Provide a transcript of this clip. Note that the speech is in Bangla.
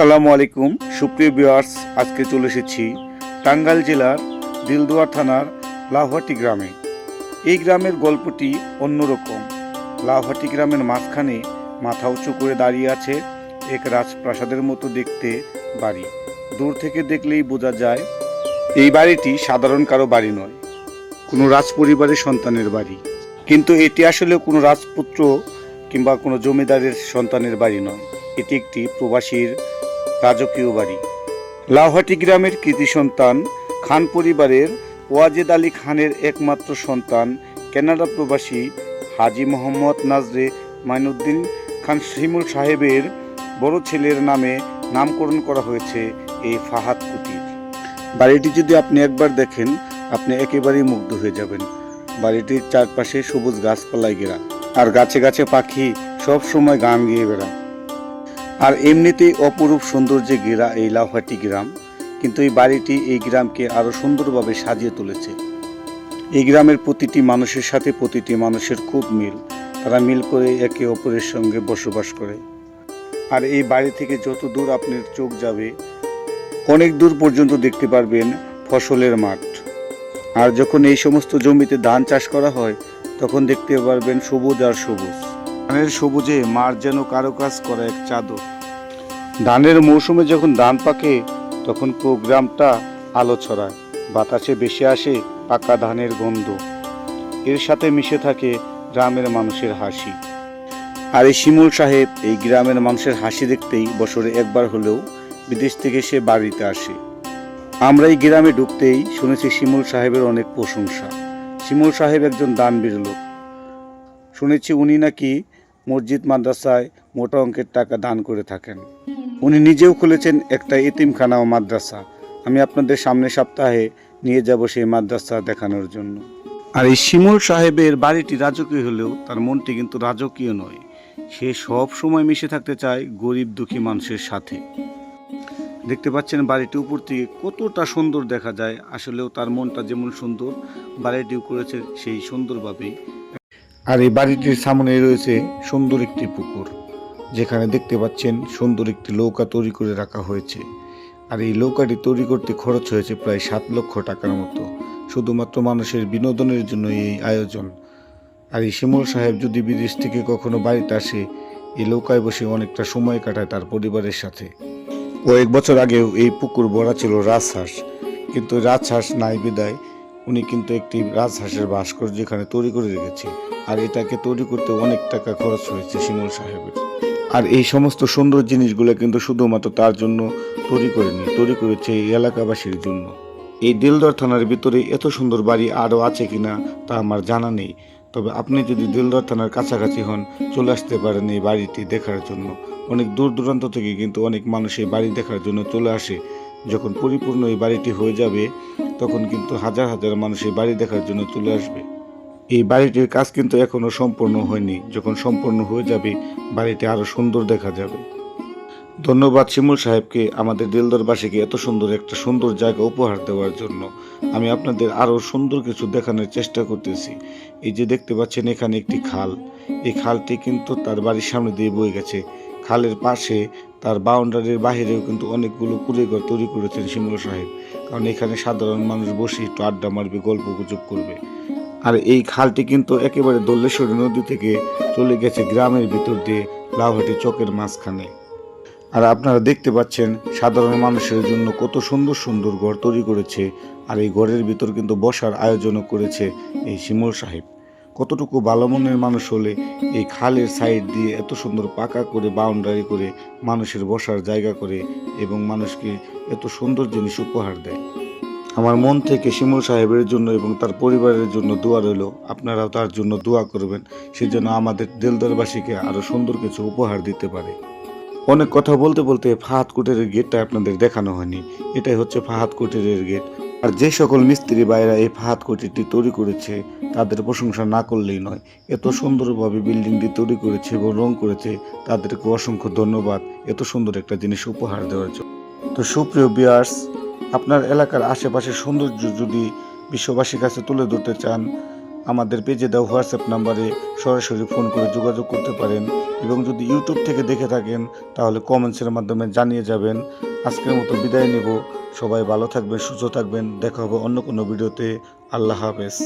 আসসালামু আলাইকুম। সুপ্রিয় বিয়ার্স আজকে চলে এসেছি টাঙ্গাইল জেলার দিলদুয়ার থানার লাউহাটি গ্রামে। এই গ্রামের গল্পটি অন্যরকম। লাউহাটি গ্রামের মাঝখানে মাথা উঁচু করে দাঁড়িয়ে আছে এক রাজপ্রাসাদের মতো দেখতে বাড়ি। দূর থেকে দেখলেই বোঝা যায়, এই বাড়িটি সাধারণ কারও বাড়ি নয়, কোনো রাজপরিবারের সন্তানের বাড়ি। কিন্তু এটি আসলে কোনো রাজপুত্র কিংবা কোনো জমিদারের সন্তানের বাড়ি নয়। এটি একটি প্রবাসীর রাজকীয় বাড়ি। লাউহাটি গ্রামের কৃতি সন্তান খান পরিবারের ওয়াজেদ আলী খানের একমাত্র সন্তান কানাডা প্রবাসী হাজি মোহাম্মদ নাজরে মাইনুদ্দিন খান শিমুল সাহেবের বড় ছেলের নামে নামকরণ করা হয়েছে এই ফাহাদ কুটির। বাড়িটি যদি আপনি একবার দেখেন, আপনি একেবারেই মুগ্ধ হয়ে যাবেন। বাড়িটির চারপাশে সবুজ গাছপালায় ঘেরা, আর গাছে গাছে পাখি সব সময় গান গেয়ে বেড়ায়। আর এমনিতেই অপরূপ সৌন্দর্যে ঘেরা এই লাউহাটি গ্রাম, কিন্তু এই বাড়িটি এই গ্রামকে আরও সুন্দরভাবে সাজিয়ে তুলেছে। এই গ্রামের প্রতিটি মানুষের সাথে প্রতিটি মানুষের খুব মিল। তারা মিল করে একে অপরের সঙ্গে বসবাস করে। আর এই বাড়ি থেকে যত দূর আপনার চোখ যাবে, অনেক দূর পর্যন্ত দেখতে পারবেন ফসলের মাঠ। আর যখন এই সমস্ত জমিতে ধান চাষ করা হয়, তখন দেখতে পারবেন সবুজ আর সবুজ। ধানের সবুজে মার যেন কারও কাজ করা এক চাদর। ধানের মৌসুমে যখন ধান পাকে তখন প্রোগ্রামটা আলো ছড়ায় বাতাসে বেশি আসে পাকা ধানের গন্ধ। এর সাথে মিশে থাকে গ্রামের মানুষের হাসি। আর এই শিমুল সাহেব এই গ্রামের মানুষের হাসি দেখতেই বছরে একবার হলেও বিদেশ থেকে সে বাড়িতে আসে। আমরা এই গ্রামে ঢুকতেই শুনেছি শিমুল সাহেবের অনেক প্রশংসা। শিমুল সাহেব একজন দানবীর লোক। শুনেছি উনি নাকি মসজিদ, মাদ্রাসায় মোটা অঙ্কের টাকা দান করে থাকেন। উনি নিজেও খুলেছেন একটা এতিমখানা ও মাদ্রাসা। আমি আপনাদের সামনে সপ্তাহে নিয়ে যাব সেই মাদ্রাসা দেখানোর জন্য। আর এই শিমুল সাহেবের বাড়িটি রাজকীয় হলেও তার মনটি কিন্তু রাজকীয় নয়। সে সব সময় মিশে থাকতে চায় গরিব দুঃখী মানুষের সাথে। দেখতে পাচ্ছেন বাড়িটি উপর থেকে কতটা সুন্দর দেখা যায়। আসলেও তার মনটা যেমন সুন্দর, বাড়িটিও করেছে সেই সুন্দরভাবেই আর এই বাড়িটির সামনে রয়েছে সুন্দর একটি পুকুর। যেখানে দেখতে পাচ্ছেন সুন্দর একটি নৌকা তৈরি করে রাখা হয়েছে। আর এই নৌকাটি তৈরি করতে খরচ হয়েছে প্রায় সাত লক্ষ টাকার মতো। শুধুমাত্র মানুষের বিনোদনের জন্য এই আয়োজন। আর এই শিমুল সাহেব যদি বিদেশ থেকে কখনো বাড়িতে আসে, এই নৌকায় বসে অনেকটা সময় কাটায় তার পরিবারের সাথে। কয়েক বছর আগেও এই পুকুর ভরা ছিল রাজহাঁস। কিন্তু রাজহাঁস নাই বিদায়। উনি কিন্তু একটি রাজহাঁসের ভাস্কর্য এখানে তৈরি করে রেখেছে। আর এটাকে তৈরি করতে অনেক টাকা খরচ হয়েছে শিমুল সাহেবের। আর এই সমস্ত সুন্দর জিনিসগুলো কিন্তু শুধুমাত্র তার জন্য তৈরি করেনি, তৈরি করেছে এই এলাকাবাসীর জন্য। এই দিলদর থানার ভিতরে এত সুন্দর বাড়ি আরও আছে কিনা তা আমার জানা নেই। তবে আপনি যদি দিলদর থানার কাছাকাছি হন, চলে আসতে পারেন এই বাড়িটি দেখার জন্য। অনেক দূর দূরান্ত থেকে কিন্তু অনেক মানুষ এই বাড়ি দেখার জন্য চলে আসে। যখন পরিপূর্ণ এই বাড়িটি হয়ে যাবে তখন কিন্তু হাজার হাজার মানুষ এই বাড়ি দেখার জন্য চলে আসবে। এই বাড়িটির কাজ কিন্তু এখনও সম্পূর্ণ হয়নি। যখন সম্পূর্ণ হয়ে যাবে, বাড়িটি আরও সুন্দর দেখা যাবে। ধন্যবাদ শিমুল সাহেবকে আমাদের দিলদরবাসীকে এত সুন্দর একটা সুন্দর জায়গা উপহার দেওয়ার জন্য। আমি আপনাদের আরও সুন্দর কিছু দেখানোর চেষ্টা করতেছি। এই যে দেখতে পাচ্ছেন, এখানে একটি খাল। এই খালটি কিন্তু তার বাড়ির সামনে দিয়ে বয়ে গেছে। খালের পাশে তার বাউন্ডারির বাহিরেও কিন্তু অনেকগুলো কুড়েঘর তৈরি করেছেন শিমুল সাহেব। কারণ এখানে সাধারণ মানুষ বসে একটু আড্ডা মারবে, গল্প গুজব করবে। আর এই খালটি কিন্তু একেবারে দল্লেশ্বরী নদী থেকে চলে গেছে গ্রামের ভিতর দিয়ে লাউহাটি চকের মাঝখানে। আর আপনারা দেখতে পাচ্ছেন সাধারণ মানুষের জন্য কত সুন্দর সুন্দর ঘর তৈরি করেছে, আর এই ঘরের ভিতর কিন্তু বসার আয়োজনও করেছে এই শিমুল সাহেব। কতটুকু ভালো মনের মানুষ হলে এই খালের সাইড দিয়ে এত সুন্দর পাকা করে বাউন্ডারি করে মানুষের বসার জায়গা করে এবং মানুষকে এত সুন্দর জিনিস উপহার দেয়। আমার মন থেকে শিমুল সাহেবের জন্য এবং তার পরিবারের জন্য দোয়া রইল। আপনারাও তার জন্য দোয়া করবেন, সে যেন আমাদের দেলদারবাসীকে আরও সুন্দর কিছু উপহার দিতে পারে। অনেক কথা বলতে বলতে ফাহাদ কুটিরের গেটটা আপনাদের দেখানো হয়নি। এটাই হচ্ছে ফাহাদ কুটিরের গেট। আর যে সকল মিস্ত্রি বাইরা এই ফাহাদ কোটিটি তৈরি করেছে, তাদের প্রশংসা না করলেই নয়। এত সুন্দরভাবে বিল্ডিংটি তৈরি করেছে এবং রং করেছে, তাদেরকে অসংখ্য ধন্যবাদ। এত সুন্দর একটা জিনিস উপহার দেওয়ার জন্য। তো সুপ্রিয় বিয়ার্স আপনার এলাকার আশেপাশের সৌন্দর্য যদি বিশ্ববাসীর কাছে তুলে ধরতে চান আমাদের পেজে দেওয়া হোয়াটসঅ্যাপ নাম্বারে সরাসরি ফোন করে যোগাযোগ করতে পারেন এবং যদি ইউটিউব থেকে দেখে থাকেন, তাহলে কমেন্টসের মাধ্যমে জানিয়ে যাবেন। আজকের মতো বিদায় নেব। সবাই ভালো থাকবেন, সুস্থ থাকবেন। দেখা হবে অন্য কোনো ভিডিওতে। আল্লাহ হাফেজ।